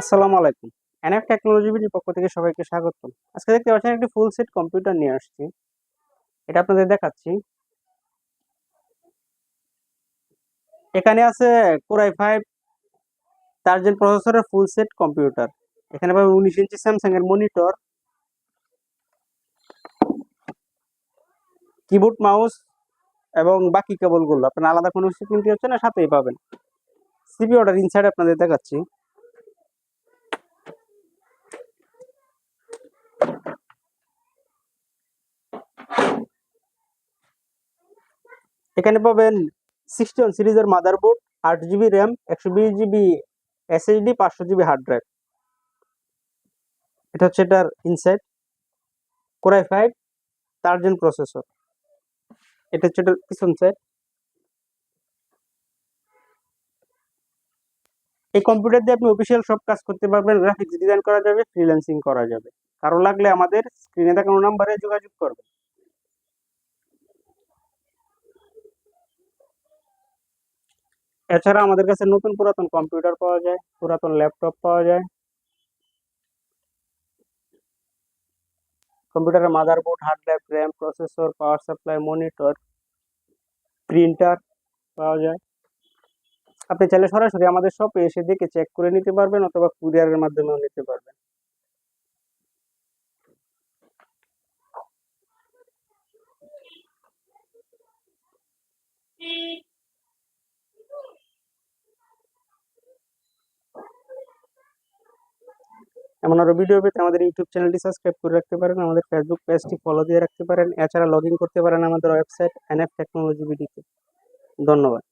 আসসালামু আলাইকুম। NF technology বিডির পক্ষ থেকে সবাইকে স্বাগত আজকে দেখতে পাচ্ছেন একটি ফুল সেট কম্পিউটার নিয়ে আসছি। এটা আপনাদের দেখাচ্ছি। এখানে আছে কোরাই ফাইভ চার্জেন প্রসেসরের ফুল সেট কম্পিউটার এখানে পাবেন উনিশ ইঞ্চি স্যামসাং এর মনিটর কিবোর্ড মাউস এবং বাকি কেবলগুলো। আপনার আলাদা কোনো কিছু কিনতে হচ্ছে না, সাথেই পাবেন। সিপি অর্ডার ইনসাইড আপনাদের দেখাচ্ছি। এখানে পাবেন সিক্সটি ওয়ান সিরিজের মাদারবোর্ড আট জিবি র্যাম একশো বিশ জিবি এসএসডি পাঁচশো জিবি হার্ড ড্রাইভ এটা হচ্ছে এটার ইনসাইড কোরাই ফাইভ চার্জেন প্রসেসর এটা হচ্ছে এটার পিছন সাইড এই কম্পিউটার দিয়ে আপনি অফিসিয়াল সব কাজ করতে পারবেন গ্রাফিক্স ডিজাইন করা যাবে ফ্রিল্যান্সিং করা যাবে। কারও লাগলে আমাদের স্ক্রিনে দেখানো নাম্বারে যোগাযোগ করবেন। এছাড়া আমাদের কাছে নতুন পুরাতন কম্পিউটার পাওয়া যায়, পুরাতন ল্যাপটপ পাওয়া যায়। কম্পিউটারের motherboard, hard drive, RAM, processor, power supply, monitor, printer পাওয়া যায়। আপনি চাইলে সরাসরি আমাদের শপে এসে দেখে চেক করে নিতে পারবেন অথবা কুরিয়ারের মাধ্যমেও নিতে পারবেন। এমন আরও ভিডিও পেতে আমাদের ইউটিউব চ্যানেলটি সাবস্ক্রাইব করে রাখতে পারেন, আমাদের ফেসবুক পেজটি ফলো দিয়ে রাখতে পারেন, এছাড়া লগ করতে পারেন আমাদের ওয়েবসাইট এনএফ টেকনোলজি বিডিতে ধন্যবাদ।